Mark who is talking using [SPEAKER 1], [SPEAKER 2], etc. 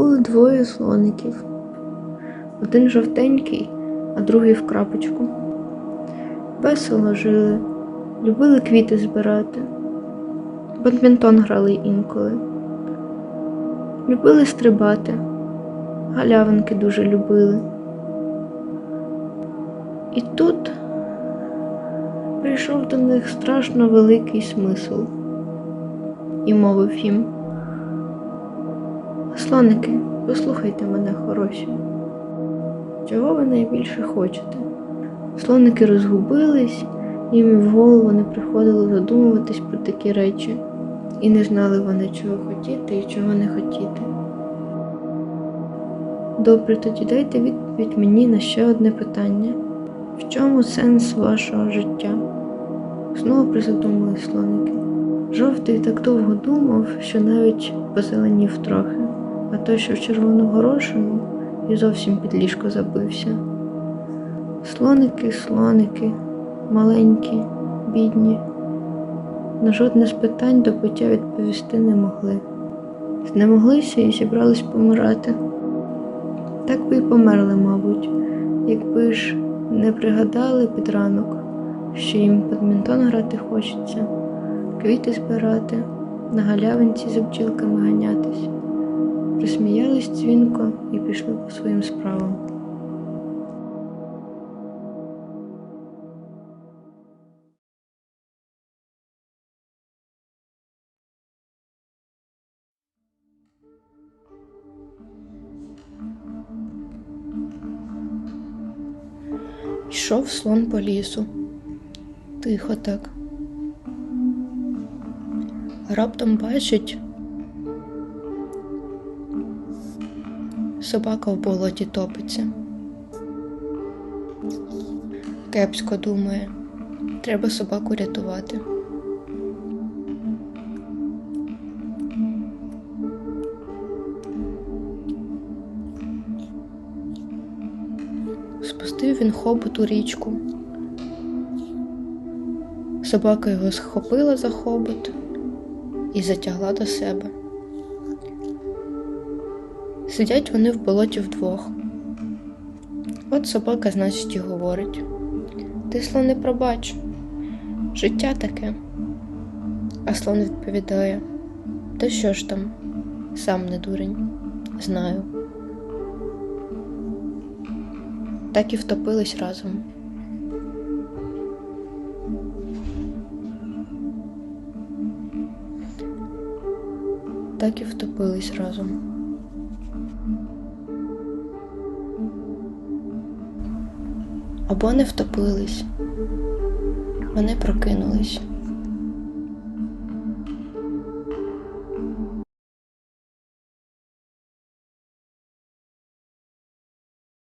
[SPEAKER 1] Було двоє слоників. Один жовтенький, а другий в крапочку. Весело жили, любили квіти збирати. Бадмінтон грали інколи. Любили стрибати, галявинки дуже любили. І тут прийшов до них страшно великий смисл і мовив їм. Слоники, послухайте мене, хороші. Чого ви найбільше хочете? Слоники розгубились, їм в голову не приходило задумуватись про такі речі, і не знали вони, чого хотіти і чого не хотіти. Добре, тоді дайте відповідь мені на ще одне питання. В чому сенс вашого життя? Знову призадумались слоники. Жовтий так довго думав, що навіть позеленів трохи, а той, що в червону горошину, і зовсім під ліжко забився. Слоники, слоники, маленькі, бідні. На жодне з питань до пиття відповісти не могли. Знемоглися і зібрались помирати. Так би й померли, мабуть, якби ж не пригадали під ранок, що їм бадмінтон грати хочеться, квіти збирати, на галявинці за бджілками ганятись. Присміялись дзвінко і пішли по своїм справам. Йшов слон по лісу. Тихо так. Раптом бачить. Собака в болоті топиться. Кепсько думає, треба собаку рятувати. Спустив він хобот у річку. Собака його схопила за хобот і затягла до себе. Сидять вони в болоті вдвох. От собака, значить, і говорить: Ти слоне пробач, життя таке. А слон відповідає: Та що ж там, сам не дурень, знаю. Так і втопились разом. Так і втопились разом. Або не втопились. Вони прокинулись.